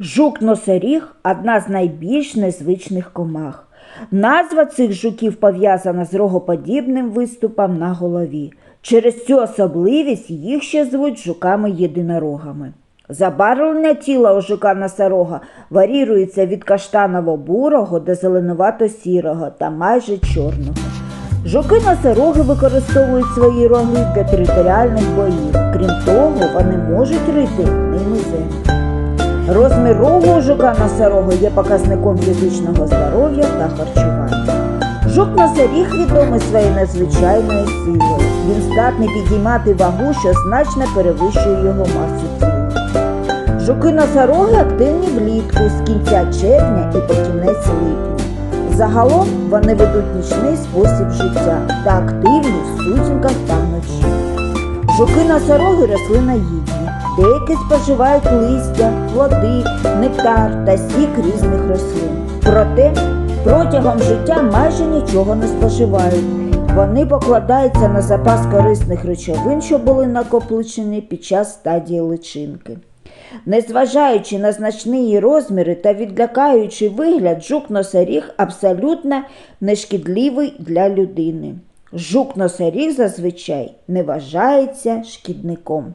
Жук-носоріг одна з найбільш незвичних комах. Назва цих жуків пов'язана з рогоподібним виступом на голові. Через цю особливість їх ще звуть жуками-єдинорогами. Забарвлення тіла у жука носорога варіюється від каштаново-бурого до зеленувато-сірого та майже чорного. Жуки-носороги використовують свої роги для територіальних боїв. Крім того, вони можуть рити ними землю. Розмір рогу у жука носорога є показником фізичного здоров'я та харчування. Жук носоріг відомий своєю надзвичайною силою. Він здатний підіймати вагу, що значно перевищує його масу тіла. Жуки носороги активні влітку з кінця червня і по кінець липня. Загалом вони ведуть нічний спосіб життя та активні в сутінках та вночі. Жуки носороги рослиноїдні. Деякі споживають листя, плоди, нектар та сік різних рослин. Проте протягом життя майже нічого не споживають. Вони покладаються на запас корисних речовин, що були накоплені під час стадії личинки. Незважаючи на значні її розміри та відлякаючий вигляд, жук-носоріг абсолютно нешкідливий для людини. Жук-носоріг зазвичай не вважається шкідником.